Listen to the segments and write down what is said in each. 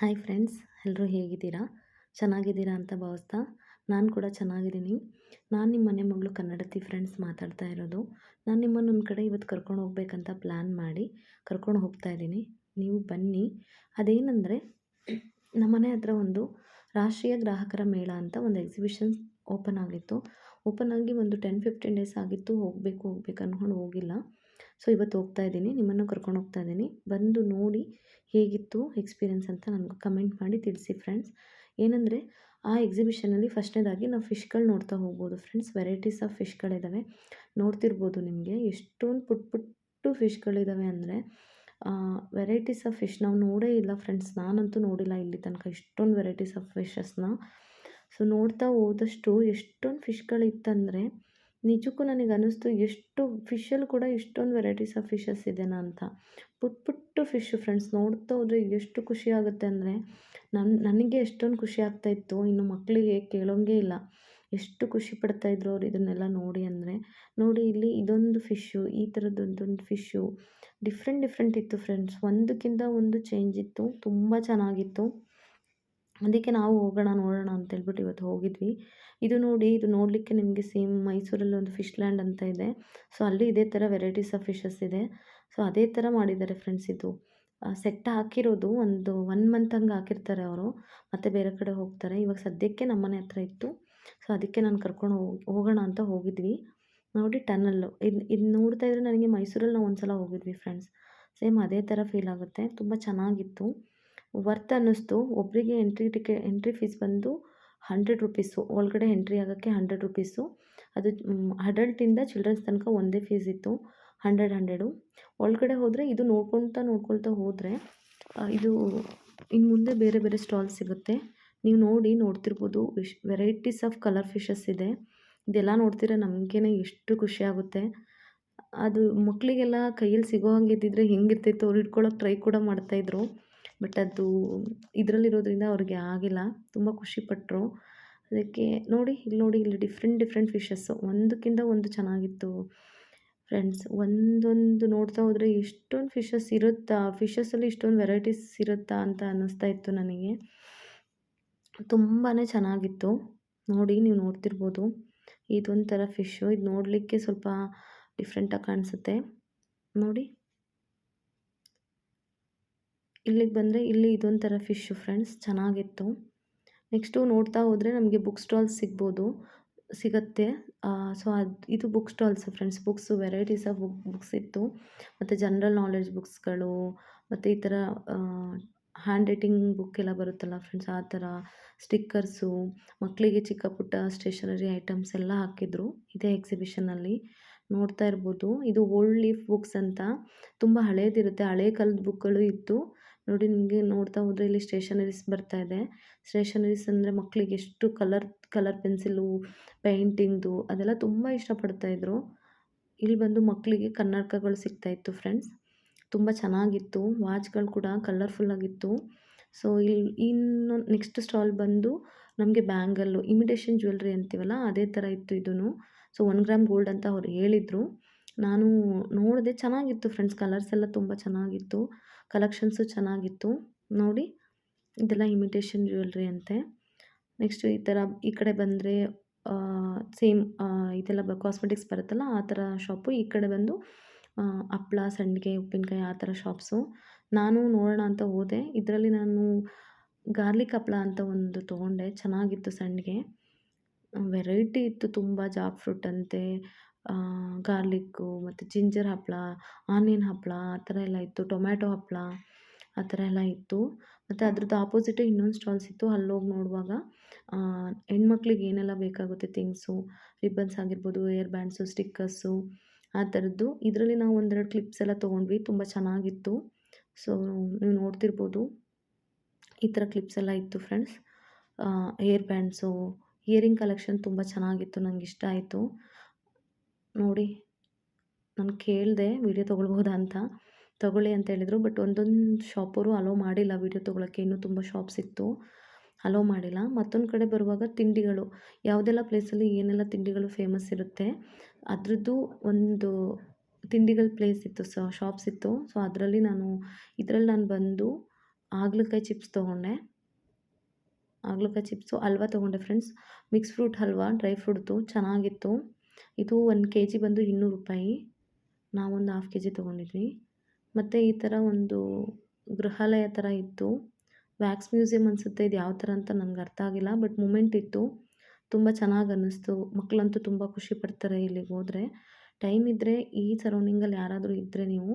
Hi friends ಎಲ್ಲರೂ ಹೇಗಿದ್ದೀರಾ? ಚೆನ್ನಾಗಿದ್ದೀರಾ ಅಂತ ಭಾವಿಸ್ತಾ ನಾನು ಕೂಡ ಚೆನ್ನಾಗಿದ್ದೀನಿ. ನಾನು ನಿಮ್ಮ ಮನೆ ಮಗಳು ಕನ್ನಡತಿ ಫ್ರೆಂಡ್ಸ್ ಮಾತಾಡ್ತಾ ಇರೋದು. ನಾನು ನಿಮ್ಮನ್ನು ಒಂದು ಕಡೆ ಇವತ್ತು ಕರ್ಕೊಂಡು ಹೋಗ್ಬೇಕಂತ ಪ್ಲ್ಯಾನ್ ಮಾಡಿ ಕರ್ಕೊಂಡು ಹೋಗ್ತಾ ಇದ್ದೀನಿ. ನೀವು ಬನ್ನಿ. ಅದೇನೆಂದರೆ, ನಮ್ಮನೆ ಹತ್ರ ಒಂದು ರಾಷ್ಟ್ರೀಯ ಗ್ರಾಹಕರ ಮೇಳ ಅಂತ ಒಂದು ಎಕ್ಸಿಬಿಷನ್ ಓಪನ್ ಆಗಿತ್ತು. ಓಪನ್ ಆಗಿ ಒಂದು ಟೆನ್ ಫಿಫ್ಟೀನ್ ಡೇಸ್ ಆಗಿತ್ತು, ಹೋಗಬೇಕು, ಹೋಗ್ಬೇಕು ಅನ್ಕೊಂಡು ಹೋಗಿಲ್ಲ. ಸೊ, ಇವತ್ತು ಹೋಗ್ತಾ ಇದ್ದೀನಿ, ನಿಮ್ಮನ್ನು ಕರ್ಕೊಂಡು ಹೋಗ್ತಾ ಇದ್ದೀನಿ. ಬಂದು ನೋಡಿ ಹೇಗಿತ್ತು ಎಕ್ಸ್ಪೀರಿಯೆನ್ಸ್ ಅಂತ ನನಗೆ ಕಮೆಂಟ್ ಮಾಡಿ ತಿಳಿಸಿ ಫ್ರೆಂಡ್ಸ್. ಏನಂದರೆ, ಆ ಎಕ್ಸಿಬಿಷನಲ್ಲಿ ಫಸ್ಟ್ನೇದಾಗಿ ನಾವು ಫಿಶ್ಗಳು ನೋಡ್ತಾ ಹೋಗ್ಬೋದು ಫ್ರೆಂಡ್ಸ್. ವೆರೈಟೀಸ್ ಆಫ್ ಫಿಶ್ಗಳಿದ್ದಾವೆ ನೋಡ್ತಿರ್ಬೋದು ನಿಮಗೆ. ಎಷ್ಟೊಂದು ಪುಟ್ ಪುಟ್ಟು ಫಿಶ್ಗಳಿದ್ದಾವೆ ಅಂದರೆ ವೆರೈಟೀಸ್ ಆಫ್ ಫಿಶ್ ನಾವು ನೋಡೇ ಇಲ್ಲ ಫ್ರೆಂಡ್ಸ್. ನಾನಂತೂ ನೋಡಿಲ್ಲ ಇಲ್ಲಿ ತನಕ ಇಷ್ಟೊಂದು ವೆರೈಟೀಸ್ ಆಫ್ ಫಿಶಸ್ನ. ಸೊ, ನೋಡ್ತಾ ಹೋದಷ್ಟು ಎಷ್ಟೊಂದು ಫಿಶ್ಗಳಿತ್ತಂದರೆ ನಿಜಕ್ಕೂ ನನಗೆ ಅನ್ನಿಸ್ತು ಎಷ್ಟು ಫಿಶಲ್ಲಿ ಕೂಡ ಇಷ್ಟೊಂದು ವೆರೈಟೀಸ್ ಆಫ್ ಫಿಶಸ್ ಇದೆನಾ ಅಂತ ಪುಟ್ ಪುಟ್ಟು ಫಿಶ್ ಫ್ರೆಂಡ್ಸ್, ನೋಡ್ತಾ ಹೋದರೆ ಎಷ್ಟು ಖುಷಿ ಆಗುತ್ತೆ ಅಂದರೆ ನನ್ನ ನನಗೆ ಎಷ್ಟೊಂದು ಖುಷಿ ಆಗ್ತಾಯಿತ್ತು ಇನ್ನು ಮಕ್ಕಳಿಗೆ ಕೇಳೋಂಗೆ ಇಲ್ಲ. ಎಷ್ಟು ಖುಷಿ ಪಡ್ತಾಯಿದ್ರು ಅವ್ರು ಇದನ್ನೆಲ್ಲ ನೋಡಿ ಅಂದರೆ, ನೋಡಿ ಇಲ್ಲಿ ಇದೊಂದು ಫಿಶ್ಶು, ಈ ಥರದ್ದೊಂದೊಂದು ಫಿಶ್ಶು, ಡಿಫ್ರೆಂಟ್ ಡಿಫ್ರೆಂಟ್ ಇತ್ತು ಫ್ರೆಂಡ್ಸ್. ಒಂದಕ್ಕಿಂತ ಒಂದು ಚೇಂಜ್ ಇತ್ತು, ತುಂಬ ಚೆನ್ನಾಗಿತ್ತು. ಅದಕ್ಕೆ ನಾವು ಹೋಗೋಣ, ನೋಡೋಣ ಅಂತ ಹೇಳ್ಬಿಟ್ಟು ಇವತ್ತು ಹೋಗಿದ್ವಿ. ಇದು ನೋಡಿ, ಇದು ನೋಡಲಿಕ್ಕೆ ನಿಮಗೆ ಸೇಮ್ ಮೈಸೂರಲ್ಲಿ ಒಂದು ಫಿಶ್ ಲ್ಯಾಂಡ್ ಅಂತ ಇದೆ. ಸೊ, ಅಲ್ಲಿ ಇದೇ ಥರ ವೆರೈಟೀಸ್ ಆಫ್ ಫಿಶಸ್ ಇದೆ. ಸೊ, ಅದೇ ಥರ ಮಾಡಿದ್ದಾರೆ ಫ್ರೆಂಡ್ಸ್ ಇದು. ಸೆಟ್ ಹಾಕಿರೋದು ಒಂದು ಒನ್ ಮಂತ್ ಹಂಗೆ ಹಾಕಿರ್ತಾರೆ ಅವರು. ಮತ್ತು ಬೇರೆ ಕಡೆ ಹೋಗ್ತಾರೆ. ಇವಾಗ ಸದ್ಯಕ್ಕೆ ನಮ್ಮ ಮನೆ ಹತ್ರ ಇತ್ತು. ಸೊ, ಅದಕ್ಕೆ ನಾನು ಕರ್ಕೊಂಡು ಹೋಗಿ, ಹೋಗೋಣ ಅಂತ ಹೋಗಿದ್ವಿ. ನೋಡಿ, ಟನಲ್ಲು. ಇದು ಇದು ನೋಡ್ತಾ ಇದ್ರೆ ನನಗೆ ಮೈಸೂರಲ್ಲಿ ನಾವು ಒಂದು ಸಲ ಹೋಗಿದ್ವಿ ಫ್ರೆಂಡ್ಸ್. ಸೇಮ್ ಅದೇ ಥರ ಫೀಲ್ ಆಗುತ್ತೆ. ತುಂಬ ಚೆನ್ನಾಗಿತ್ತು. ವರ್ತ್ ಅನ್ನಿಸ್ತು. ಒಬ್ಬರಿಗೆ ಎಂಟ್ರಿ ಟಿಕೆ ಎಂಟ್ರಿ ಫೀಸ್ ಬಂದು ಹಂಡ್ರೆಡ್ ರುಪೀಸು ಒಳಗಡೆ ಎಂಟ್ರಿ ಆಗೋಕ್ಕೆ ಹಂಡ್ರೆಡ್ ರುಪೀಸು ಅದು ಅಡಲ್ಟಿಂದ ಚಿಲ್ಡ್ರನ್ಸ್ ತನಕ ಒಂದೇ ಫೀಸ್ ಇತ್ತು. ಹಂಡ್ರೆಡ್ ಹಂಡ್ರೆಡು ಒಳಗಡೆ ಹೋದರೆ ಇದು ನೋಡ್ಕೊಳ್ತಾ ನೋಡ್ಕೊಳ್ತಾ ಹೋದರೆ ಇದು ಇನ್ನು ಮುಂದೆ ಬೇರೆ ಬೇರೆ ಸ್ಟಾಲ್ ಸಿಗುತ್ತೆ. ನೀವು ನೋಡಿ ನೋಡ್ತಿರ್ಬೋದು ವೆರೈಟೀಸ್ ಆಫ್ ಕಲರ್ ಫಿಶಸ್ ಇದೆ. ಇದೆಲ್ಲ ನೋಡ್ತೀರ ನಮಗೇನೆ ಎಷ್ಟು ಖುಷಿ ಆಗುತ್ತೆ. ಅದು ಮಕ್ಕಳಿಗೆಲ್ಲ ಕೈಯಲ್ಲಿ ಸಿಗೋ ಹಂಗೆ ಇದ್ದಿದ್ರೆ ಹೆಂಗಿರ್ತಿತ್ತು, ಅವ್ರು ಇಟ್ಕೊಳ್ಳೋಕೆ ಟ್ರೈ ಕೂಡ ಮಾಡ್ತಾಯಿದ್ರು ಬಟ್ ಅದು ಇದರಲ್ಲಿರೋದ್ರಿಂದ ಅವ್ರಿಗೆ ಆಗಿಲ್ಲ. ತುಂಬ ಖುಷಿಪಟ್ಟರು ಅದಕ್ಕೆ ನೋಡಿ, ಇಲ್ಲಿ ನೋಡಿ, ಇಲ್ಲಿ ಡಿಫ್ರೆಂಟ್ ಡಿಫ್ರೆಂಟ್ ಫಿಶಸ್ಸು ಒಂದಕ್ಕಿಂತ ಒಂದು ಚೆನ್ನಾಗಿತ್ತು ಫ್ರೆಂಡ್ಸ್ ಒಂದೊಂದು ನೋಡ್ತಾ ಹೋದರೆ ಎಷ್ಟೊಂದು ಫಿಶಸ್ ಇರುತ್ತಾ? ಫಿಶಸ್ಸಲ್ಲಿ ಇಷ್ಟೊಂದು ವೆರೈಟೀಸ್ ಇರುತ್ತಾ ಅಂತ ಅನ್ನಿಸ್ತಾ ಇತ್ತು ನನಗೆ. ತುಂಬಾ ಚೆನ್ನಾಗಿತ್ತು. ನೋಡಿ, ನೀವು ನೋಡ್ತಿರ್ಬೋದು. ಇದೊಂಥರ ಫಿಶ್ಶು ಇದು ನೋಡಲಿಕ್ಕೆ ಸ್ವಲ್ಪ ಡಿಫ್ರೆಂಟಾಗಿ ಕಾಣಿಸುತ್ತೆ. ನೋಡಿ. ಇಲ್ಲಿಗೆ ಬಂದರೆ ಇಲ್ಲಿ ಇದೊಂಥರ ಫಿಶ್ ಫ್ರೆಂಡ್ಸ್, ಚೆನ್ನಾಗಿತ್ತು. ನೆಕ್ಸ್ಟು ನೋಡ್ತಾ ಹೋದರೆ ನಮಗೆ ಬುಕ್ ಸ್ಟಾಲ್ಸ್ ಸಿಗ್ಬೋದು, ಸಿಗುತ್ತೆ. ಸೊ ಅದು, ಇದು book stalls friends, books, varieties of book, books ಇತ್ತು. ಮತ್ತು ಜನ್ರಲ್ ನಾಲೆಡ್ಜ್ ಬುಕ್ಸ್ಗಳು, ಮತ್ತು ಈ ಥರ ಹ್ಯಾಂಡ್ ರೈಟಿಂಗ್ ಬುಕ್ ಎಲ್ಲ ಬರುತ್ತಲ್ಲ ಫ್ರೆಂಡ್ಸ್, ಆ ಥರ ಸ್ಟಿಕ್ಕರ್ಸು, ಮಕ್ಕಳಿಗೆ ಚಿಕ್ಕ ಪುಟ್ಟ ಸ್ಟೇಷನರಿ ಐಟಮ್ಸ್ ಎಲ್ಲ ಹಾಕಿದ್ರು, ಇದೇ ಎಕ್ಸಿಬಿಷನಲ್ಲಿ. ನೋಡ್ತಾ ಇರ್ಬೋದು, ಇದು ಓಲ್ಡ್ ಲೀಫ್ ಬುಕ್ಸ್ ಅಂತ. ತುಂಬ ಹಳೇದಿರುತ್ತೆ, ಹಳೇ ಕಾಲದ ಬುಕ್ಗಳು ಇತ್ತು. ನೋಡಿ ನಿಮಗೆ ನೋಡ್ತಾ ಹೋದರೆ ಇಲ್ಲಿ ಸ್ಟೇಷನರೀಸ್ ಬರ್ತಾ ಇದೆ. ಸ್ಟೇಷನರೀಸ್ ಅಂದರೆ ಮಕ್ಕಳಿಗೆ ಎಷ್ಟು ಕಲರ್ ಕಲರ್ ಪೆನ್ಸಿಲು, ಪೇಂಟಿಂಗ್ದು ಅದೆಲ್ಲ ತುಂಬ ಇಷ್ಟಪಡ್ತಾಯಿದ್ರು ಇಲ್ಲಿ ಬಂದು ಮಕ್ಕಳಿಗೆ ಕನ್ನಡಕಗಳು ಸಿಗ್ತಾಯಿತ್ತು ಫ್ರೆಂಡ್ಸ್. ತುಂಬ ಚೆನ್ನಾಗಿತ್ತು. ವಾಚ್ಗಳು ಕೂಡ ಕಲರ್ಫುಲ್ಲಾಗಿತ್ತು ಸೊ ಇಲ್ಲಿ ಇನ್ನು ನೆಕ್ಸ್ಟ್ ಸ್ಟಾಲ್ ಬಂದು ನಮಗೆ ಬ್ಯಾಂಗಲ್ಲು, ಇಮಿಟೇಷನ್ ಜ್ಯುವೆಲ್ರಿ ಅಂತೀವಲ್ಲ, ಅದೇ ಥರ ಇತ್ತು ಇದೂ ಸೊ ಒನ್ ಗ್ರಾಮ್ ಗೋಲ್ಡ್ ಅಂತ ಅವ್ರು ಹೇಳಿದರು. ನಾನು ನೋಡಿದೆ ಚೆನ್ನಾಗಿತ್ತು ಫ್ರೆಂಡ್ಸ್ ಕಲರ್ಸ್ ಎಲ್ಲ ತುಂಬ ಚೆನ್ನಾಗಿತ್ತು ಕಲೆಕ್ಷನ್ಸು ಚೆನ್ನಾಗಿತ್ತು. ನೋಡಿ, ಇದೆಲ್ಲ ಇಮಿಟೇಷನ್ ಜ್ಯುವೆಲ್ರಿ ಅಂತೆ. ನೆಕ್ಸ್ಟ್ ಈ ಥರ ಈ ಕಡೆ ಬಂದರೆ ಸೇಮ್ ಇದೆಲ್ಲ ಕಾಸ್ಮೆಟಿಕ್ಸ್ ಬರುತ್ತಲ್ಲ, ಆ ಥರ ಶಾಪು ಈ ಕಡೆ ಬಂದು ಹಪ್ಳ, ಸಂಡಿಗೆ, ಉಪ್ಪಿನಕಾಯಿ ಆ ಥರ ಶಾಪ್ಸು ನಾನು ನೋಡೋಣ ಅಂತ ಹೋದೆ. ಇದರಲ್ಲಿ ನಾನು ಗಾರ್ಲಿಕ್ ಹಪ್ಳ ಅಂತ ಒಂದು ತೊಗೊಂಡೆ. ಚೆನ್ನಾಗಿತ್ತು ಸಂಡಿಗೆ. ವೆರೈಟಿ ಇತ್ತು ತುಂಬ ಜಾಕ್ ಫ್ರೂಟ್ ಅಂತೆ ಗಾರ್ಲಿಕ್ಕು ಮತ್ತು ಜಿಂಜರ್ ಹಪ್ಪಳ ಆನಿಯನ್ ಹಪ್ಪಳ ಆ ಥರ ಎಲ್ಲ ಇತ್ತು, ಟೊಮ್ಯಾಟೊ ಹಪ್ಪಳ ಆ ಥರ ಎಲ್ಲ ಇತ್ತು. ಮತ್ತು ಅದ್ರದ್ದು ಆಪೋಸಿಟೇ ಇನ್ನೊಂದು ಸ್ಟಾಲ್ಸ್ ಇತ್ತು, ಅಲ್ಲೋಗಿ ನೋಡುವಾಗ ಹೆಣ್ಮಕ್ಳಿಗೆ ಏನೆಲ್ಲ ಬೇಕಾಗುತ್ತೆ ಥಿಂಗ್ಸು, ರಿಬ್ಬನ್ಸ್ ಆಗಿರ್ಬೋದು, ಏರ್ ಬ್ಯಾಂಡ್ಸು, ಸ್ಟಿಕ್ಕರ್ಸು, ಆ ಥರದ್ದು. ಇದರಲ್ಲಿ ನಾವು ಒಂದೆರಡು ಕ್ಲಿಪ್ಸ್ ಎಲ್ಲ ತೊಗೊಂಡ್ವಿ, ತುಂಬ ಚೆನ್ನಾಗಿತ್ತು. ಸೊ, ನೀವು ನೋಡ್ತಿರ್ಬೋದು, ಈ ಥರ ಕ್ಲಿಪ್ಸ್ ಎಲ್ಲ ಇತ್ತು friends. Hair bands earring collection ತುಂಬ ಚೆನ್ನಾಗಿತ್ತು ನನಗೆ ಇಷ್ಟ ಆಯಿತು. ನೋಡಿ, ನಾನು ಕೇಳಿದೆ ವೀಡಿಯೋ ತೊಗೊಳ್ಬೋದಾ ಅಂತ. ತೊಗೊಳ್ಳಿ ಅಂತ ಹೇಳಿದರು ಬಟ್ ಒಂದೊಂದು ಶಾಪವರು ಅಲೋ ಮಾಡಿಲ್ಲ ವೀಡಿಯೋ ತೊಗೊಳಕ್ಕೆ. ಇನ್ನೂ ತುಂಬ ಶಾಪ್ಸ್ ಇತ್ತು ಅಲೋ ಮಾಡಿಲ್ಲ. ಮತ್ತೊಂದು ಕಡೆ ಬರುವಾಗ ತಿಂಡಿಗಳು. ಯಾವುದೆಲ್ಲ ಪ್ಲೇಸಲ್ಲಿ ಏನೆಲ್ಲ ತಿಂಡಿಗಳು ಫೇಮಸ್ ಇರುತ್ತೆ, ಅದರದ್ದು ಒಂದು ತಿಂಡಿಗಳ ಪ್ಲೇಸ್ ಇತ್ತು, ಸೊ ಶಾಪ್ಸ್ ಇತ್ತು. ಸೊ ಅದರಲ್ಲಿ ನಾನು, ಇದರಲ್ಲಿ ನಾನು ಬಂದು ಹಾಗಲಕಾಯಿ ಚಿಪ್ಸ್ ತೊಗೊಂಡೆ. ಹಾಗಲಕಾಯಿ ಚಿಪ್ಸು ಹಲ್ವಾ ತೊಗೊಂಡೆ friends mix fruit halwa dry ಫ್ರೂಟ್ದು ಚೆನ್ನಾಗಿತ್ತು. ಇದು ಒಂದು ಕೆ ಜಿ ಬಂದು ಇನ್ನೂರು ರೂಪಾಯಿ. ನಾವೊಂದು ಹಾಫ್ ಕೆ ಜಿ ತೊಗೊಂಡಿದ್ವಿ. ಮತ್ತು ಈ ಥರ ಒಂದು ಗೃಹಾಲಯ ಥರ ಇತ್ತು. ವ್ಯಾಕ್ಸ್ ಮ್ಯೂಸಿಯಮ್ ಅನಿಸುತ್ತೆ ಇದು ಯಾವ ಥರ ಅಂತ ನನಗೆ ಅರ್ಥ ಆಗಿಲ್ಲ ಬಟ್ ಮೂಮೆಂಟ್ ಇತ್ತು. ತುಂಬ ಚೆನ್ನಾಗಿ ಅನ್ನಿಸ್ತು. ಮಕ್ಕಳಂತೂ ತುಂಬ ಖುಷಿ ಪಡ್ತಾರೆ ಇಲ್ಲಿಗೆ ಹೋದರೆ. ಟೈಮ್ ಇದ್ದರೆ ಈ ಸರೌಂಡಿಂಗಲ್ಲಿ ಯಾರಾದರೂ ಇದ್ದರೆ ನೀವು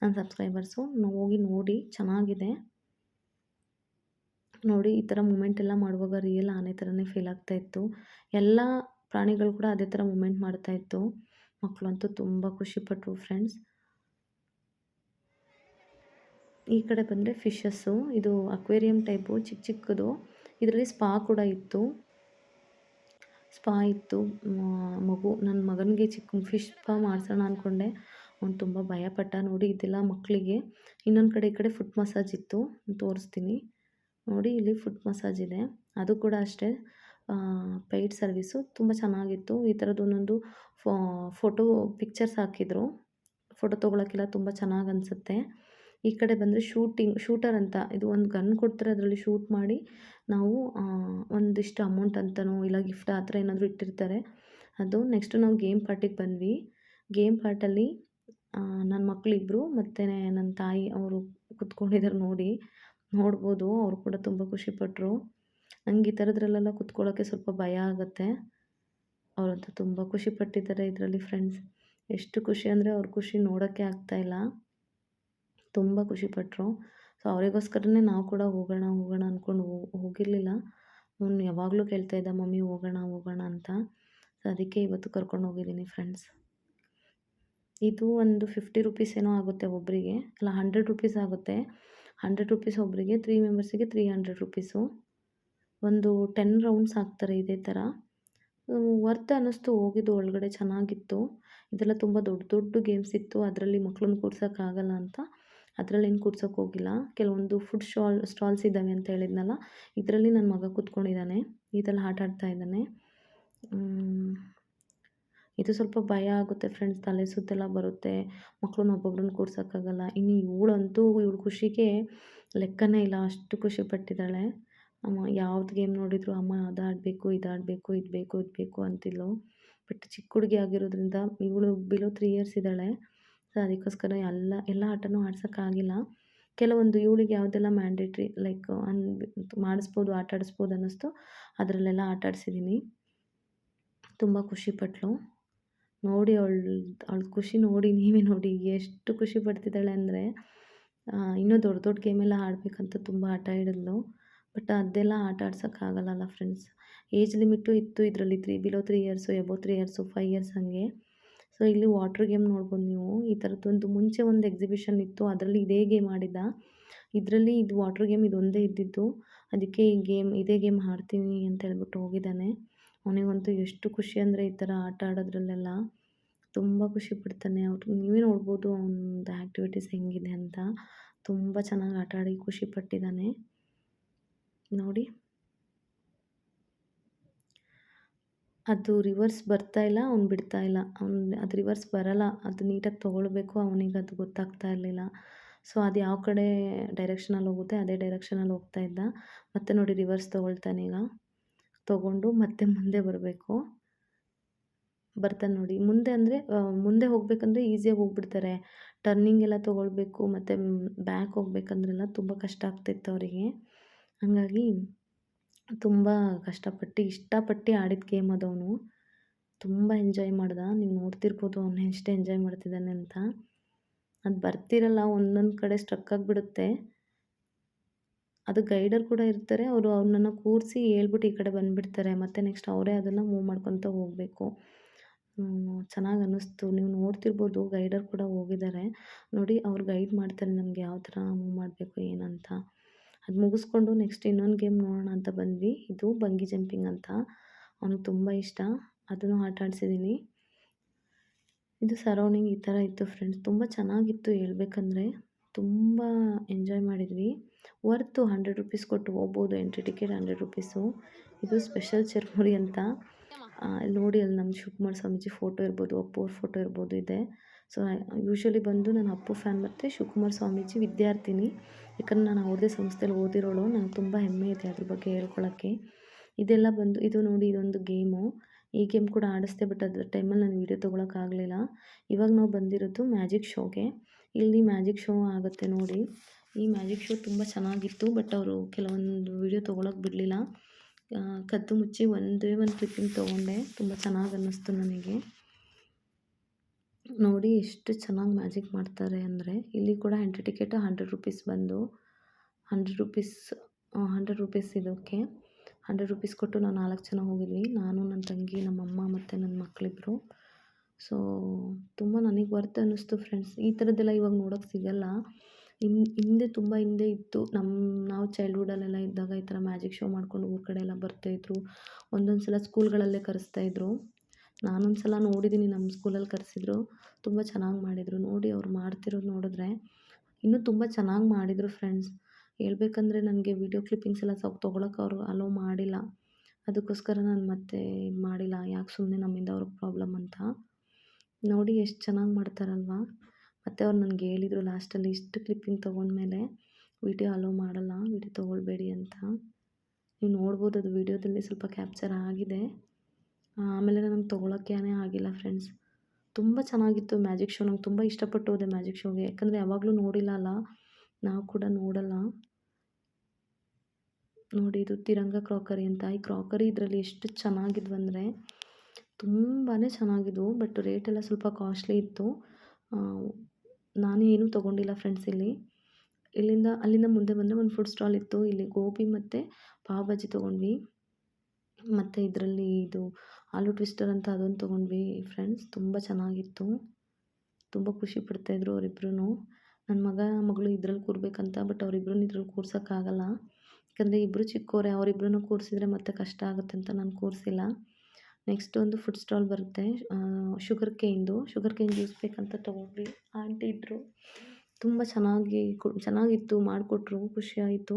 ನನ್ನ ಸಬ್ಸ್ಕ್ರೈಬರ್ಸು ಹೋಗಿ ನೋಡಿ, ಚೆನ್ನಾಗಿದೆ. ನೋಡಿ ಈ ಥರ ಮೂಮೆಂಟ್ ಎಲ್ಲ ಮಾಡುವಾಗ ರಿಯಲ್ ಆನೆ ಥರನೇ ಫೀಲ್ ಆಗ್ತಾಯಿತ್ತು ಎಲ್ಲ ಪ್ರಾಣಿಗಳು ಕೂಡ ಅದೇ ಥರ ಮೂಮೆಂಟ್ ಮಾಡ್ತಾ ಮಾಡ್ತಾಯಿತ್ತು ಮಕ್ಕಳಂತೂ ತುಂಬ ಖುಷಿಪಟ್ಟರು ಫ್ರೆಂಡ್ಸ್ ಈ ಕಡೆ ಬಂದರೆ ಫಿಶಸ್ಸು ಇದು ಅಕ್ವೇರಿಯಂ ಟೈಪು ಚಿಕ್ಕ ಚಿಕ್ಕದು. ಇದರಲ್ಲಿ ಸ್ಪಾ ಕೂಡ ಇತ್ತು. ಸ್ಪಾ ಇತ್ತು. ಮಗು ನನ್ನ ಮಗನಿಗೆ ಚಿಕ್ಕ ಫಿಶ್ ಸ್ಪಾ ಮಾಡಿಸೋಣ ಅಂದ್ಕೊಂಡೆ ಅವ್ನು ತುಂಬ ಭಯಪಟ್ಟ. ನೋಡಿ, ಇದೆಲ್ಲ ಮಕ್ಕಳಿಗೆ ಇನ್ನೊಂದು ಕಡೆ ಈ ಕಡೆ ಫುಟ್ ಮಸಾಜ್ ಇತ್ತು. ತೋರಿಸ್ತೀನಿ. ನೋಡಿ, ಇಲ್ಲಿ ಫುಟ್ ಮಸಾಜ್ ಇದೆ. ಅದು ಕೂಡ ಅಷ್ಟೇ. ಪೇಯ್ಡ್ ಸರ್ವಿಸು ತುಂಬ ಚೆನ್ನಾಗಿತ್ತು. ಈ ಥರದ್ದು ಒಂದೊಂದು ಫೋಟೋ ಪಿಕ್ಚರ್ಸ್ ಹಾಕಿದ್ರು. ಫೋಟೋ ತೊಗೊಳಕ್ಕೆಲ್ಲ ತುಂಬ ಚೆನ್ನಾಗಿ ಅನಿಸುತ್ತೆ. ಈ ಕಡೆ ಬಂದರೆ ಶೂಟಿಂಗ್ ಶೂಟರ್ ಅಂತ, ಇದು ಒಂದು ಗನ್ ಕೊಡ್ತಾರೆ, ಅದರಲ್ಲಿ ಶೂಟ್ ಮಾಡಿ ನಾವು ಒಂದಿಷ್ಟು ಅಮೌಂಟ್ ಅಂತನೋ, ಇಲ್ಲ ಗಿಫ್ಟ್ ಆ ಥರ ಏನಾದರೂ ಇಟ್ಟಿರ್ತಾರೆ. ಅದು ನೆಕ್ಸ್ಟು ನಾವು ಗೇಮ್ ಪಾರ್ಟಿಗೆ ಬಂದ್ವಿ. ಗೇಮ್ ಪಾರ್ಟಲ್ಲಿ ನನ್ನ ಮಕ್ಕಳಿಬ್ರು ಮತ್ತು ನನ್ನ ತಾಯಿ, ಅವರು ಕುತ್ಕೊಂಡಿದ್ದಾರೆ ನೋಡಿ. ನೋಡ್ಬೋದು, ಅವರು ಕೂಡ ತುಂಬ ಖುಷಿಪಟ್ಟರು ನಂಗೆ ಈ ಥರದ್ರಲ್ಲೆಲ್ಲ ಕುತ್ಕೊಳ್ಳೋಕ್ಕೆ ಸ್ವಲ್ಪ ಭಯ ಆಗುತ್ತೆ. ಅವರಂತೂ ತುಂಬ ಖುಷಿಪಟ್ಟಿದ್ದಾರೆ ಇದರಲ್ಲಿ ಫ್ರೆಂಡ್ಸ್ ಎಷ್ಟು ಖುಷಿ ಅಂದರೆ ಅವ್ರ ಖುಷಿ ನೋಡೋಕ್ಕೆ ಆಗ್ತಾಯಿಲ್ಲ ತುಂಬ ಖುಷಿಪಟ್ಟರು ಸೊ ಅವರಿಗೋಸ್ಕರನೇ ನಾವು ಕೂಡ ಹೋಗೋಣ ಹೋಗೋಣ ಅಂದ್ಕೊಂಡು ಹೋಗಿರಲಿಲ್ಲ. ಅವನು ಯಾವಾಗಲೂ ಕೇಳ್ತಾ ಇದ್ದ, ಮಮ್ಮಿ, ಹೋಗೋಣ ಹೋಗೋಣ ಅಂತ. ಸೊ ಅದಕ್ಕೆ ಇವತ್ತು ಕರ್ಕೊಂಡು ಹೋಗಿದ್ದೀನಿ ಫ್ರೆಂಡ್ಸ್ ಇದು ಒಂದು ಫಿಫ್ಟಿ ರುಪೀಸ್ ಏನೋ ಆಗುತ್ತೆ ಒಬ್ಬರಿಗೆ ಅಲ್ಲ ಹಂಡ್ರೆಡ್ ರುಪೀಸ್ ಆಗುತ್ತೆ. ಹಂಡ್ರೆಡ್ ರುಪೀಸ್ ಒಬ್ಬರಿಗೆ ತ್ರೀ ಮೆಂಬರ್ಸಿಗೆ ತ್ರೀ ಹಂಡ್ರೆಡ್ ರುಪೀಸು. ಒಂದು ಟೆನ್ ರೌಂಡ್ಸ್ ಹಾಕ್ತಾರೆ ಇದೇ ಥರ ವರ್ತ್ ಅನ್ನಿಸ್ತು, ಹೋಗಿದ್ದು ಒಳಗಡೆ ಚೆನ್ನಾಗಿತ್ತು. ಇದೆಲ್ಲ ತುಂಬ ದೊಡ್ಡ ದೊಡ್ಡ ಗೇಮ್ಸ್ ಇತ್ತು. ಅದರಲ್ಲಿ ಮಕ್ಳನ್ನ ಕೂರ್ಸೋಕ್ಕಾಗಲ್ಲ ಅಂತ. ಅದರಲ್ಲೇನು ಕೂರ್ಸೋಕೆ ಹೋಗಿಲ್ಲ. ಕೆಲವೊಂದು ಫುಡ್ ಸ್ಟಾಲ್ ಸ್ಟಾಲ್ಸ್ ಇದ್ದಾವೆ ಅಂತ ಹೇಳಿದ್ನಲ್ಲ. ಇದರಲ್ಲಿ ನನ್ನ ಮಗ ಕೂತ್ಕೊಂಡಿದ್ದಾನೆ. ಇದರಲ್ಲಿ ಆಟ ಆಡ್ತಾ ಇದ್ದಾನೆ ಇದು ಸ್ವಲ್ಪ ಭಯ ಆಗುತ್ತೆ ಫ್ರೆಂಡ್ಸ್ ತಲೆ ಸುತ್ತೆಲ್ಲ ಬರುತ್ತೆ. ಮಕ್ಕಳನ್ನ ಒಬ್ಬೊಬ್ರನ್ನ ಕೂರ್ಸೋಕ್ಕಾಗಲ್ಲ. ಇನ್ನು ಇವಳಂತೂ ಇವಳು ಖುಷಿಗೆ ಲೆಕ್ಕನೇ ಇಲ್ಲ. ಅಷ್ಟು ಖುಷಿ ಪಟ್ಟಿದ್ದಾಳೆ. ಅಮ್ಮ, ಯಾವ್ದು ಗೇಮ್ ನೋಡಿದ್ರು ಅಮ್ಮ ಅದು ಆಡಬೇಕು ಇದು ಆಡಬೇಕು ಇದು ಬೇಕು ಇದು ಬೇಕು ಅಂತಿದ್ಳು ಬಟ್ ಚಿಕ್ಕ ಹುಡುಗಿ ಆಗಿರೋದ್ರಿಂದ ಇವಳು ಬಿಲೋ ತ್ರೀ ಇಯರ್ಸ್ ಇದ್ದಾಳೆ. ಸೊ ಅದಕ್ಕೋಸ್ಕರ ಎಲ್ಲ ಎಲ್ಲ ಆಟನೂ ಆಡ್ಸೋಕ್ಕಾಗಿಲ್ಲ. ಕೆಲವೊಂದು ಇವಳಿಗೆ ಯಾವುದೆಲ್ಲ ಮ್ಯಾಂಡೇಟ್ರಿ ಲೈಕ್ ಅನ್, ಮಾಡಿಸ್ಬೋದು ಆಟ ಆಡಿಸ್ಬೋದು ಅನ್ನಿಸ್ತು, ಅದರಲ್ಲೆಲ್ಲ ಆಟ ಆಡಿಸಿದ್ದೀನಿ ತುಂಬ ಖುಷಿಪಟ್ಳು ನೋಡಿ ಅವಳು, ಅವಳ ಖುಷಿ ನೋಡಿ, ನೀವೇ ನೋಡಿ ಎಷ್ಟು ಖುಷಿ ಪಡ್ತಿದ್ದಾಳೆ ಅಂದರೆ ಇನ್ನೂ ದೊಡ್ಡ ದೊಡ್ಡ ಗೇಮೆಲ್ಲ ಆಡಬೇಕಂತ ತುಂಬ ಆಟ ಹಿಡಿದ್ಲು. ಬಟ್ ಅದೆಲ್ಲ ಆಟ ಆಡ್ಸೋಕ್ಕಾಗಲ್ಲಲ್ಲ ಫ್ರೆಂಡ್ಸ್ ಏಜ್ ಲಿಮಿಟು ಇತ್ತು ಇದರಲ್ಲಿ three below three years above three years five years ಹಾಗೆ. ಸೊ ಇಲ್ಲಿ ವಾಟ್ರ್ ಗೇಮ್ ನೋಡ್ಬೋದು ನೀವು. ಈ ಥರದ್ದೊಂದು ಮುಂಚೆ ಒಂದು ಎಕ್ಸಿಬಿಷನ್ ಇತ್ತು, ಅದರಲ್ಲಿ ಇದೇ ಗೇಮ್ ಆಡಿದ ಇದರಲ್ಲಿ ಇದು ವಾಟ್ರ್ ಗೇಮ್ ಇದೊಂದೇ ಇದ್ದಿದ್ದು. ಅದಕ್ಕೆ ಈ ಗೇಮ್ ಇದೇ ಗೇಮ್ ಆಡ್ತೀನಿ ಅಂತ ಹೇಳ್ಬಿಟ್ಟು ಹೋಗಿದ್ದಾನೆ. ಅವನಿಗಂತೂ ಎಷ್ಟು ಖುಷಿ ಅಂದರೆ ಈ ಥರ ಆಟ ಆಡೋದ್ರಲ್ಲೆಲ್ಲ ತುಂಬ ಖುಷಿ ಪಡ್ತಾನೆ. ಅವ್ರು ನೀವೇ ನೋಡ್ಬೋದು ಅವನದು ಆ್ಯಕ್ಟಿವಿಟೀಸ್ ಹೆಂಗಿದೆ ಅಂತ. ತುಂಬ ಚೆನ್ನಾಗಿ ಆಟ ಆಡಿ ಖುಷಿ ಪಟ್ಟಿದ್ದಾನೆ. ನೋಡಿ. ಅದು ರಿವರ್ಸ್ ಬರ್ತಾ ಇಲ್ಲ, ಅವ್ನು ಬಿಡ್ತಾ ಇಲ್ಲ. ಅವ್ನು, ಅದು ರಿವರ್ಸ್ ಬರಲ್ಲ. ಅದು ನೀಟಾಗಿ ತೊಗೊಳ್ಬೇಕು ಅವನಿಗೆ, ಅದು ಗೊತ್ತಾಗ್ತಾ ಇರಲಿಲ್ಲ. ಸೊ, ಅದು ಯಾವ ಕಡೆ ಡೈರೆಕ್ಷನಲ್ಲಿ ಹೋಗುತ್ತೆ, ಅದೇ ಡೈರೆಕ್ಷನಲ್ಲಿ ಹೋಗ್ತಾ ಇದ್ದ. ಮತ್ತೆ ನೋಡಿ ರಿವರ್ಸ್ ತೊಗೊಳ್ತಾನೆ ಈಗ. ತೊಗೊಂಡು ಮತ್ತೆ ಮುಂದೆ ಬರಬೇಕು. ಬರ್ತಾನೆ ನೋಡಿ. ಮುಂದೆ ಅಂದರೆ ಮುಂದೆ ಹೋಗಬೇಕಂದ್ರೆ ಈಸಿಯಾಗಿ ಹೋಗ್ಬಿಡ್ತಾರೆ. ಟರ್ನಿಂಗ್ ಎಲ್ಲ ತೊಗೊಳ್ಬೇಕು, ಮತ್ತು ಬ್ಯಾಕ್ ಹೋಗ್ಬೇಕಂದ್ರೆಲ್ಲ ತುಂಬ ಕಷ್ಟ ಆಗ್ತಿತ್ತು ಅವರಿಗೆ. ಹಾಗಾಗಿ ತುಂಬ ಕಷ್ಟಪಟ್ಟು, ಇಷ್ಟಪಟ್ಟು ಆಡಿದ ಗೇಮ್ ಅದು ಅವನು. ತುಂಬ ಎಂಜಾಯ್ ಮಾಡ್ದ. ನೀವು ನೋಡ್ತಿರ್ಬೋದು ಅವನು ಎಷ್ಟು ಎಂಜಾಯ್ ಮಾಡ್ತಿದ್ದಾನೆ ಅಂತ. ಅದು ಬರ್ತಿರಲ್ಲ, ಒಂದೊಂದು ಕಡೆ ಸ್ಟ್ರಕ್ ಆಗಿಬಿಡುತ್ತೆ. ಅದು ಗೈಡರ್ ಕೂಡ ಇರ್ತಾರೆ. ಅವರು ಅವ್ರನ್ನ ಕೂರಿಸಿ ಹೇಳ್ಬಿಟ್ಟು ಈ ಕಡೆ ಬಂದುಬಿಡ್ತಾರೆ. ಮತ್ತು ನೆಕ್ಸ್ಟ್ ಅವರೇ ಅದನ್ನು ಮೂವ್ ಮಾಡ್ಕೊತ ಹೋಗಬೇಕು. ಚೆನ್ನಾಗಿ ಅನ್ನಿಸ್ತು. ನೀವು ನೋಡ್ತಿರ್ಬೋದು, ಗೈಡರ್ ಕೂಡ ಹೋಗಿದ್ದಾರೆ ನೋಡಿ, ಅವ್ರು ಗೈಡ್ ಮಾಡ್ತಾರೆ ನಮಗೆ ಯಾವ ಥರ ಮೂವ್ ಮಾಡಬೇಕು, ಏನಂತ. ಅದು ಮುಗಿಸ್ಕೊಂಡು ನೆಕ್ಸ್ಟ್ ಇನ್ನೊಂದು ಗೇಮ್ ನೋಡೋಣ ಅಂತ ಬಂದ್ವಿ. ಇದು ಬಂಗಿ ಜಂಪಿಂಗ್ ಅಂತ. ಅವನಿಗೆ ತುಂಬ ಇಷ್ಟ. ಅದನ್ನು ಆಟ ಆಡಿಸಿದ್ದೀನಿ ಇದು ಸರೌಂಡಿಂಗ್ ಈ ಥರ ಇತ್ತು ಫ್ರೆಂಡ್ಸ್ ತುಂಬ ಚೆನ್ನಾಗಿತ್ತು ಹೇಳ್ಬೇಕಂದ್ರೆ. ತುಂಬ ಎಂಜಾಯ್ ಮಾಡಿದ್ವಿ. ವರ್ತು ಹಂಡ್ರೆಡ್ ರುಪೀಸ್ ಕೊಟ್ಟು ಹೋಗ್ಬೋದು ಎಂಟ್ರಿ ಟಿಕೆಟ್ ಹಂಡ್ರೆಡ್ ರುಪೀಸು ಇದು ಸ್ಪೆಷಲ್ ಚರ್ಮುರಿ ಅಂತ. ನೋಡಿ, ಅಲ್ಲಿ ನಮ್ಮ ಶಿವಕುಮಾರ್ ಸ್ವಾಮೀಜಿ ಫೋಟೋ ಇರ್ಬೋದು, ಅಪ್ಪು ಫೋಟೋ ಇರ್ಬೋದು ಇದೆ. ಸೊ ಯೂಶ್ವಲಿ ಬಂದು ನಾನು ಅಪ್ಪು ಫ್ಯಾನ್ ಮತ್ತು ಶಿವಕುಮಾರ್ ಸ್ವಾಮೀಜಿ ವಿದ್ಯಾರ್ಥಿನಿ. ಯಾಕಂದ್ರೆ ನಾನು ಅವ್ರದೇ ಸಂಸ್ಥೆಯಲ್ಲಿ ಓದಿರೋಳು ನನಗೆ ತುಂಬ ಹೆಮ್ಮೆ ಇದೆ ಅದ್ರ ಬಗ್ಗೆ ಹೇಳ್ಕೊಳ್ಳೋಕ್ಕೆ ಇದೆಲ್ಲ ಬಂದು, ಇದು ನೋಡಿ, ಇದೊಂದು ಗೇಮು ಈ ಗೇಮ್ ಕೂಡ ಆಡಿಸ್ದೆ ಬಟ್ ಅದ್ರ ಟೈಮಲ್ಲಿ ನಾನು ವೀಡಿಯೋ ತೊಗೊಳಕ್ಕಾಗಲಿಲ್ಲ ಇವಾಗ ನಾವು ಬಂದಿರೋದು ಮ್ಯಾಜಿಕ್ ಶೋಗೆ ಇಲ್ಲಿ ಮ್ಯಾಜಿಕ್ ಶೋ ಆಗುತ್ತೆ ನೋಡಿ. ಈ ಮ್ಯಾಜಿಕ್ ಶೋ ತುಂಬ ಚೆನ್ನಾಗಿತ್ತು, ಬಟ್ ಅವರು ಕೆಲವೊಂದು ವೀಡಿಯೋ ತೊಗೊಳಕ್ಕೆ ಬಿಡಲಿಲ್ಲ. ಕದ್ದು ಮುಚ್ಚಿ ಒಂದೇ ಒಂದು ಕ್ಲಿಪ್ಪಿಂಗ್ ತೊಗೊಂಡೆ. ತುಂಬ ಚೆನ್ನಾಗಿ ಅನ್ನಿಸ್ತು ನನಗೆ. ನೋಡಿ ಎಷ್ಟು ಚೆನ್ನಾಗಿ ಮ್ಯಾಜಿಕ್ ಮಾಡ್ತಾರೆ ಅಂದರೆ. ಇಲ್ಲಿ ಕೂಡ ಎಂಟ್ರಿ ಟಿಕೆಟ್ ಹಂಡ್ರೆಡ್ ರುಪೀಸ್ ಬಂದು, ಹಂಡ್ರೆಡ್ ರುಪೀಸ್ ಹಂಡ್ರೆಡ್ ರುಪೀಸ್ ಇದಕ್ಕೆ. ಹಂಡ್ರೆಡ್ ರುಪೀಸ್ ಕೊಟ್ಟು ನಾವು ನಾಲ್ಕು ಜನ ಹೋಗಿದ್ವಿ. ನಾನು ನನ್ನ ತಂಗಿ, ನಮ್ಮಮ್ಮ ಮತ್ತು ನನ್ನ ಮಕ್ಕಳಿಬ್ರು ಸೊ ತುಂಬ ನನಗೆ ವರ್ತ್ ಅನ್ನಿಸ್ತು ಫ್ರೆಂಡ್ಸ್ ಈ ಥರದ್ದೆಲ್ಲ ಇವಾಗ ನೋಡೋಕ್ಕೆ ಸಿಗಲ್ಲ. ಇನ್, ಹಿಂದೆ ತುಂಬ ಹಿಂದೆ ಇತ್ತು. ನಮ್ಮ ನಾವು ಚೈಲ್ಡ್ಹುಡ್ಡಲ್ಲೆಲ್ಲ ಇದ್ದಾಗ ಈ ಥರ ಮ್ಯಾಜಿಕ್ ಶೋ ಮಾಡ್ಕೊಂಡು ಊರ ಕಡೆ ಎಲ್ಲ ಬರ್ತಾಯಿದ್ರು ಒಂದೊಂದು ಸಲ ಸ್ಕೂಲ್ಗಳಲ್ಲೇ ಕರೆಸ್ತಾಯಿದ್ರು ನಾನೊಂದು ಸಲ ನೋಡಿದ್ದೀನಿ ನಮ್ಮ ಸ್ಕೂಲಲ್ಲಿ ಕರೆಸಿದ್ರು. ತುಂಬ ಚೆನ್ನಾಗಿ ಮಾಡಿದರು. ನೋಡಿ ಅವ್ರು ಮಾಡ್ತಿರೋದು ನೋಡಿದ್ರೆ ಇನ್ನೂ ತುಂಬ ಚೆನ್ನಾಗಿ ಮಾಡಿದರು ಫ್ರೆಂಡ್ಸ್ ಹೇಳ್ಬೇಕಂದ್ರೆ ನನಗೆ ವೀಡಿಯೋ ಕ್ಲಿಪ್ಪಿಂಗ್ಸ್ ಎಲ್ಲ ಸ್ವಲ್ಪ ತೊಗೊಳಕ್ಕೆ ಅವರು ಅಲೋ ಮಾಡಿಲ್ಲ. ಅದಕ್ಕೋಸ್ಕರ ನಾನು ಮತ್ತೆ ಇದು ಮಾಡಿಲ್ಲ. ಯಾಕೆ ಸುಮ್ಮನೆ ನಮ್ಮಿಂದ ಅವ್ರಿಗೆ ಪ್ರಾಬ್ಲಮ್ ಅಂತ. ನೋಡಿ ಎಷ್ಟು ಚೆನ್ನಾಗಿ ಮಾಡ್ತಾರಲ್ವಾ? ಮತ್ತು ಅವ್ರು ನನಗೆ ಹೇಳಿದರು ಲಾಸ್ಟಲ್ಲಿ ಇಷ್ಟು ಕ್ಲಿಪ್ಪಿಂಗ್ ತೊಗೊಂಡ್ಮೇಲೆ ವೀಡಿಯೋ ಅಲೋ ಮಾಡಲ್ಲ ವೀಡಿಯೋ ತೊಗೊಳ್ಬೇಡಿ ಅಂತ. ನೀವು ನೋಡ್ಬೋದು ಅದು ವೀಡಿಯೋದಲ್ಲಿ ಸ್ವಲ್ಪ ಕ್ಯಾಪ್ಚರ್ ಆಗಿದೆ. ಆಮೇಲೆ ನನಗೆ ತೊಗೊಳಕ್ಕೇ ಆಗಿಲ್ಲ ಫ್ರೆಂಡ್ಸ್ ತುಂಬ ಚೆನ್ನಾಗಿತ್ತು ಮ್ಯಾಜಿಕ್ ಶೋ ನಂಗೆ ತುಂಬ ಇಷ್ಟಪಟ್ಟು ಹೋದೆ ಮ್ಯಾಜಿಕ್ ಶೋಗೆ ಯಾಕಂದರೆ ಯಾವಾಗಲೂ ನೋಡಿಲ್ಲ ಅಲ್ಲ? ನಾವು ಕೂಡ ನೋಡಲ್ಲ. ನೋಡಿ ಇದು ತಿರಂಗ ಕ್ರಾಕರಿ ಅಂತ. ಈ ಕ್ರಾಕರಿ ಇದರಲ್ಲಿ ಎಷ್ಟು ಚೆನ್ನಾಗಿದ್ವು ಅಂದರೆ ತುಂಬಾ ಚೆನ್ನಾಗಿದ್ವು, ಬಟ್ ರೇಟ್ ಎಲ್ಲ ಸ್ವಲ್ಪ ಕಾಸ್ಟ್ಲಿ ಇತ್ತು. ನಾನು ಏನೂ ತೊಗೊಂಡಿಲ್ಲ ಫ್ರೆಂಡ್ಸ್ ಇಲ್ಲಿ. ಇಲ್ಲಿಂದ, ಅಲ್ಲಿಂದ ಮುಂದೆ ಬಂದರೆ ಒಂದು ಫುಡ್ ಸ್ಟಾಲ್ ಇತ್ತು. ಇಲ್ಲಿ ಗೋಬಿ ಮತ್ತು ಪಾವ್ ಭಾಜಿ ತೊಗೊಂಡ್ವಿ. ಮತ್ತು ಇದರಲ್ಲಿ ಇದು ಆಲೂ ಟ್ವಿಸ್ಟರ್ ಅಂತ ಅದೊಂದು ತೊಗೊಂಡ್ವಿ ಫ್ರೆಂಡ್ಸ್. ತುಂಬ ಚೆನ್ನಾಗಿತ್ತು. ತುಂಬ ಖುಷಿ ಪಡ್ತಾಯಿದ್ರು ಅವರಿಬ್ರು ನನ್ನ ಮಗ, ಮಗಳು ಇದ್ರಲ್ಲಿ ಕೂರ್ಬೇಕಂತ, ಬಟ್ ಅವರಿಬ್ರು ಇದ್ರಲ್ಲಿ ಕೂರ್ಸೋಕ್ಕಾಗಲ್ಲ. ಯಾಕಂದರೆ ಇಬ್ಬರು ಚಿಕ್ಕವರೇ ಅವರಿಬ್ರು ಕೂರಿಸಿದ್ರೆ ಮತ್ತೆ ಕಷ್ಟ ಆಗುತ್ತೆ ಅಂತ ನಾನು ಕೂರಿಸಿಲ್ಲ. ನೆಕ್ಸ್ಟ್ ಒಂದು ಫುಡ್ ಸ್ಟಾಲ್ ಬರುತ್ತೆ. ಶುಗರ್ ಕೇನ್ದು ಶುಗರ್ ಕೇನ್ ಜ್ಯೂಸ್ ಬೇಕಂತ ತೊಗೊಂಡ್ವಿ. ಆಂಟಿ ಇದ್ದರು ತುಂಬ ಚೆನ್ನಾಗಿ ಕೊ, ಚೆನ್ನಾಗಿತ್ತು, ಮಾಡಿಕೊಟ್ರು. ಖುಷಿಯಾಯಿತು.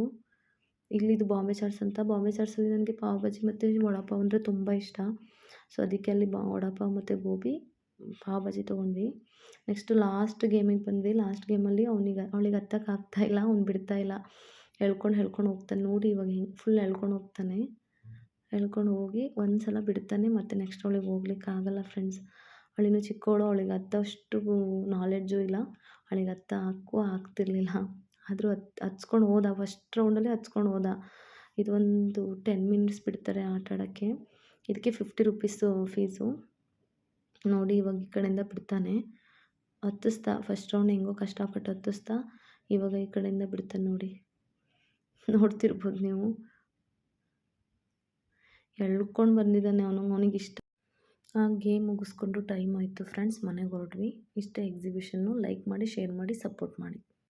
ಇಲ್ಲಿದು ಬಾಂಬೆ ಚಾಟ್ಸ್ ಅಂತ. ಬಾಂಬೆ ಚಾಟ್ಸಲ್ಲಿ ನನಗೆ ಪಾವ್ ಬಾಜಿ ಮತ್ತು ವಡಾಪಾವ್ ಅಂದರೆ ತುಂಬ ಇಷ್ಟ. ಸೊ ಅದಕ್ಕೆ ಅಲ್ಲಿ ಬಾ, ವಡಾಪಾವ್ ಮತ್ತು ಗೋಬಿ, ಪಾವ್ ಬಾಜಿ ತೊಗೊಂಡ್ವಿ. ನೆಕ್ಸ್ಟು ಲಾಸ್ಟ್ ಗೇಮಿಗೆ ಬಂದ್ವಿ. ಲಾಸ್ಟ್ ಗೇಮಲ್ಲಿ ಅವನಿಗೆ, ಅವಳಿಗೆ ಹತ್ತಕ್ಕೆ ಆಗ್ತಾಯಿಲ್ಲ ಅವ್ನು ಬಿಡ್ತಾಯಿಲ್ಲ ಹೇಳ್ಕೊಂಡು ಹೇಳ್ಕೊಂಡು ಹೋಗ್ತಾನೆ. ನೋಡಿ ಇವಾಗ ಹೆಂಗೆ ಫುಲ್ ಹೇಳ್ಕೊಂಡು ಹೋಗ್ತಾನೆ. ಎಳ್ಕೊಂಡು ಹೋಗಿ ಒಂದು ಸಲ ಬಿಡ್ತಾನೆ, ಮತ್ತು ನೆಕ್ಸ್ಟ್ ಅವಳಿಗೆ ಹೋಗ್ಲಿಕ್ಕೆ ಆಗಲ್ಲ ಫ್ರೆಂಡ್ಸ್ ಅವಳಿನ ಚಿಕ್ಕವಳು ಅವಳಿಗೆ ಹತ್ತಷ್ಟು ನಾಲೆಡ್ಜು ಇಲ್ಲ. ಅವಳಿಗೆ ಹತ್ತ ಹಾಕೂ ಆಗ್ತಿರ್ಲಿಲ್ಲ. ಆದರೂ ಹತ್ ಹಚ್ಕೊಂಡು ಹೋದ ಫಸ್ಟ್ ರೌಂಡಲ್ಲಿ ಹಚ್ಕೊಂಡು ಹೋದ. ಇದೊಂದು ಟೆನ್ ಮಿನಿಟ್ಸ್ ಬಿಡ್ತಾರೆ ಆಟ ಆಡೋಕ್ಕೆ. ಇದಕ್ಕೆ ಫಿಫ್ಟಿ ರುಪೀಸು ಫೀಸು ನೋಡಿ ಇವಾಗ ಈ ಕಡೆಯಿಂದ ಬಿಡ್ತಾನೆ. ಹತ್ತಿಸ್ತಾ ಫಸ್ಟ್ ರೌಂಡ್ ಹೆಂಗೋ ಕಷ್ಟಪಟ್ಟು ಹತ್ತಿಸ್ತಾ, ಇವಾಗ ಈ ಕಡೆಯಿಂದ ಬಿಡ್ತಾನೆ ನೋಡಿ. ನೋಡ್ತಿರ್ಬೋದು ನೀವು. ಎಳ್ಕೊಂಡು ಬಂದಿದ್ದಾನೆ ಅವನು ಅವನಿಗೆ ಇಷ್ಟ ಆ ಗೇಮ್ ಮುಗಿಸ್ಕೊಂಡು ಟೈಮ್ ಆಯಿತು. ಫ್ರೆಂಡ್ಸ್, ಮನೆಗೆ ಹೊರಟ್ವಿ. ಇಷ್ಟೇ ಎಕ್ಸಿಬಿಷನ್ನು ಲೈಕ್ ಮಾಡಿ ಶೇರ್ ಮಾಡಿ ಸಪೋರ್ಟ್ ಮಾಡಿ.